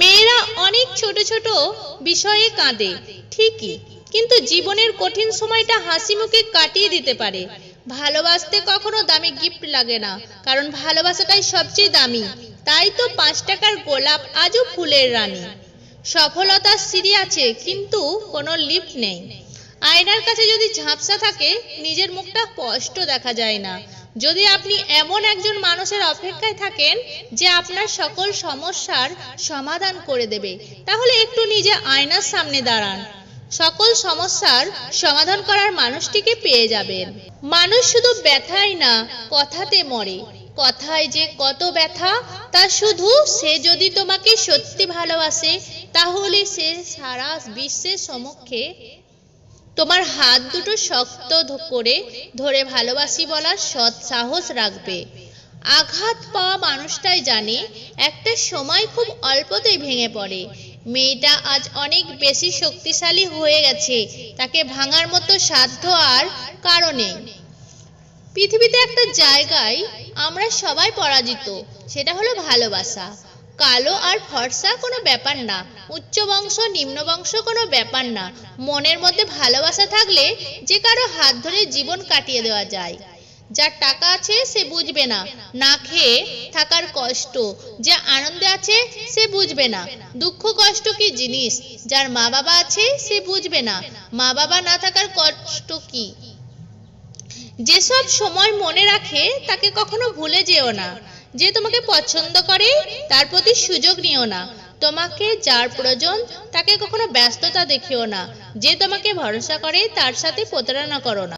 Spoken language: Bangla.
মেয়েরা অনেক ছোট ছোট বিষয়ে কাঁদে, ঠিকই, কিন্তু জীবনের কঠিন সময়টা হাসি মুখে কাটিয়ে দিতে পারে। ভালোবাসতে কখনো দামি গিফট লাগে না, কারণ ভালোবাসাটাই সবচেয়ে দামি। তাই তো পাঁচ টাকার গোলাপ আজও ফুলের রানী। সফলতার সিঁড়ি আছে, কিন্তু কোনো লিফট নেই। আয়নার কাছে যদি ঝাপসা থাকে, নিজের মুখটা স্পষ্ট দেখা যায় না। যদি আপনি এমন একজন মানুষের অপেক্ষায় থাকেন যে আপনার সকল সমস্যার সমাধান করে দেবে, তাহলে একটু নিজে আয়নার সামনে দাঁড়ান। সকল সমস্যার সমাধান করার মানুষটিকে পেয়ে যাবেন। মানুষ শুধু ব্যথাই না, কথাতে মরে। কথায় যে কত ব্যথা, তা শুধু সে যদি তোমাকে সত্যি ভালোবাসে, তাহলে সে সারা বিশ্বের সমক্ষে তোমার হাত দুটো শক্ত করে ধরে ভালোবাসি বলার সৎ সাহস রাখবে। আঘাত পাওয়া মানুষটাই জানে একটা সময় খুব অল্পতেই ভেঙে পড়ে। মেয়েটা আজ অনেক বেশি শক্তিশালী হয়ে গেছে, তাকে ভাঙার মতো সাধ্য আর কারণে পৃথিবীতে একটা জায়গায় আমরা সবাই পরাজিত, সেটা হলো ভালোবাসা। কালো আর ফর্সা কোনো ব্যাপার না। উচ্চ বংশ, নিম্ন বংশ কোনো ব্যাপার না। মনের মধ্যে ভালোবাসা থাকলে যে কারও হাত ধরে জীবন কাটিয়ে দেওয়া যায়। যার টাকা আছে সে বুঝবে না। না খেয়ে থাকার কষ্ট। যে আনন্দে আছে সে বুঝবে না। দুঃখ কষ্ট কি জিনিস? যার মা বাবা আছে সে বুঝবে না। মা বাবা না থাকার কষ্ট কি? যেসব সময় মনে রাখে, তাকে কখনো ভুলে যেও না। যে তোমাকে পছন্দ করে, তার প্রতি সুযোগ নিও না। তোমাকে যার প্রয়োজন, তাকে কখনো ব্যস্ততা দেখিও না। যে তোমাকে ভরসা করে, তার সাথে প্রতারণা করো না।